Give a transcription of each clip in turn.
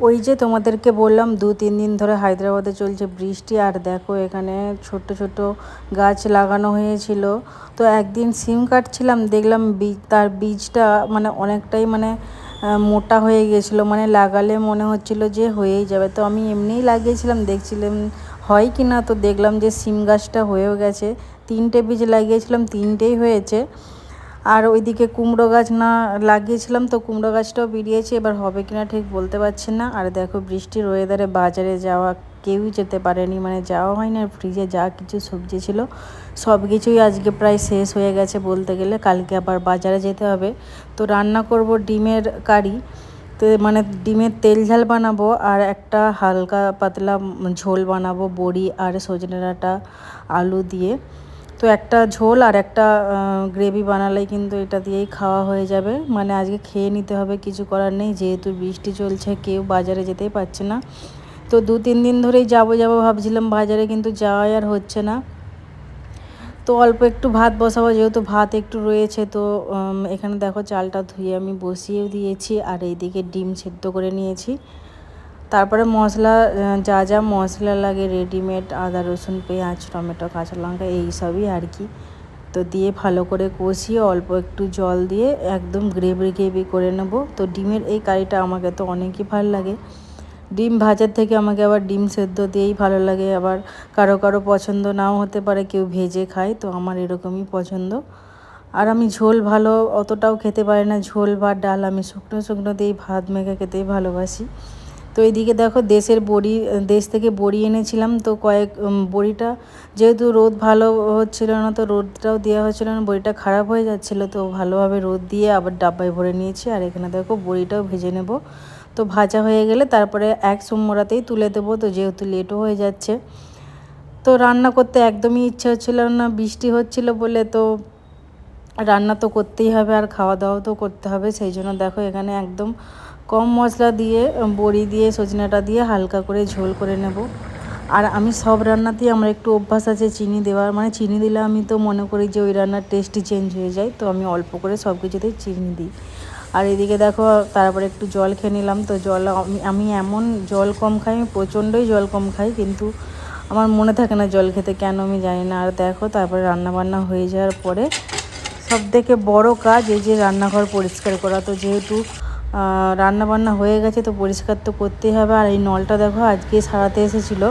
ওই যে তোমাদেরকে বললাম, দু, তিন দিন ধরে হায়দ্রাবাদে চলছে বৃষ্টি, আর দেখো এখানে ছোট ছোট গাছ লাগানো হয়েছিল। তো একদিন সিম কাটছিলাম, দেখলাম বীজ তার বীজটা মানে অনেকটাই মানে মোটা হয়ে গেছিল। মানে লাগালে মনে হচ্ছিল যে হয়েই যাবে। তো আমি এমনিই লাগিয়েছিলাম, দেখছিলাম হয় কি না। তো দেখলাম যে সিম গাছটা হয়েও গেছে। তিনটে বীজ লাগিয়েছিলাম, তিনটেই হয়েছে। আর ওইদিকে কুমড়ো গাছ না লাগিয়েছিলাম, তো কুমড়ো গাছটাও বেরিয়েছে, এবার হবে কিনা ঠিক বলতে পারছি না। আর দেখো বৃষ্টির ওয়েদারে বাজারে যাওয়া কেউই যেতে পারেনি মানে যাওয়া হয়নি, আর ফ্রিজে যা কিছু সবজি ছিল, সব কিছুই আজকে প্রায় শেষ হয়ে গেছে বলতে গেলে, কালকে আবার বাজারে যেতে হবে। তো রান্না করব ডিমের কারি, তো মানে ডিমের তেল ঝাল বানাবো, আর একটা হালকা পাতলা ঝোল বানাবো, বড়ি আর সজনে ডাঁটা, আলু দিয়ে। তো একটা ঝোল আর একটা গ্রেভি বানালেই কিন্তু এটা দিয়েই খাওয়া হয়ে যাবে। মানে আজকে খেয়ে নিতে হবে, কিছু করার নেই। যেহেতু বৃষ্টি চলছে, কেউ বাজারে যেতেই পারছে না। তো দু তিন দিন ধরেই যাব যাব ভাবছিলাম বাজারে, কিন্তু যাওয়াই আর হচ্ছে না। তো অল্প একটু ভাত বসাবো, যেহেতু ভাত একটু রয়েছে, তো এখানে দেখো চালটা ধুয়ে আমি বসিয়েও দিয়েছি। আর এইদিকে ডিম সেদ্ধ করে নিয়েছি। তারপরে মশলা যা যা মশলা লাগে রেডিমেড আদা, রসুন, পেঁয়াজ, টমেটো, কাঁচা লঙ্কা এইসবই আর কি। তো দিয়ে ভালো করে কষিয়ে অল্প একটু জল দিয়ে একদম গ্রেভি গ্রেভি করে নেব। তো ডিমের এই কারিটা আমাকে তো অনেকই ভালো লাগে। ডিম ভাজার থেকে আমাকে আবার ডিম সেদ্ধ দিয়েই ভালো লাগে। আবার কারও কারও পছন্দ নাও হতে পারে, কেউ ভেজে খায়, তো আমার এরকমই পছন্দ। আর আমি ঝোল ভালো অতটাও খেতে পারি না। ঝোল বা ডাল আমি শুকনো শুকনো দিয়েই ভাত মেখে খেতেই ভালোবাসি। তো এদিকে দেখো দেশের বড়ি, দেশ থেকে বড়ি এনেছিলাম। তো কয়েক বড়িটা যেহেতু রোদ ভালো হচ্ছিল না, তো রোদটাও দেওয়া হচ্ছিল না, বড়িটা খারাপ হয়ে যাচ্ছিল, তো ভালোভাবে রোদ দিয়ে আবার ডাব্বায় ভরে নিয়েছি। আর এখানে দেখো বড়িটাও ভেজে নেব। তো ভাজা হয়ে গেলে তারপরে এক সোমরাতেই তুলে দেবো, তো যেহেতু লেটও হয়ে যাচ্ছে। তো রান্না করতে একদমই ইচ্ছে হচ্ছিল না, বৃষ্টি হচ্ছিল বলে তো রান্না তো করতেই হবে, আর খাওয়া দাওয়াও তো করতে হবে। সেই জন্য দেখো এখানে একদম কম মশলা দিয়ে বড়ি দিয়ে, সজনাটা দিয়ে হালকা করে ঝোল করে নেব। আর আমি সব রান্নাতেই আমার একটু অভ্যাস আছে চিনি দেওয়ার। মানে চিনি দিলে আমি তো মনে করি যে ওই রান্নার টেস্টই চেঞ্জ হয়ে যায়। তো আমি অল্প করে সব কিছুতেই চিনি দিই। আর এদিকে দেখো, তারপরে একটু জল খেয়ে নিলাম। তো জল আমি এমন জল কম খাই, আমি প্রচণ্ডই জল কম খাই, কিন্তু আমার মনে থাকে না জল খেতে, কেন আমি জানি না। আর দেখো, তারপরে রান্নাবান্না হয়ে যাওয়ার পরে সব থেকে বড় কাজ এই যে রান্নাঘর পরিষ্কার করা। তো যেহেতু রান্না বান্না হয়ে গেছে তো পরিষ্কার তো করতেই হবে। আর এই নলটা দেখো আজকে সারাতে এসেছিল।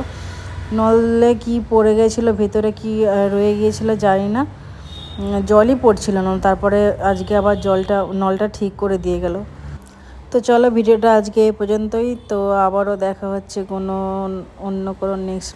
নলে কি পড়ে গেছিল, ভেতরে কি রয়ে গিয়েছিল জানি না। জলই পড়ছিল না। তারপরে আজকে আবার জলটা, নলটা ঠিক করে দিয়ে গেল। তো চলো ভিডিওটা আজকে এ পর্যন্তই। তো আবারও দেখা হচ্ছে কোনো অন্য কোনো নেক্সট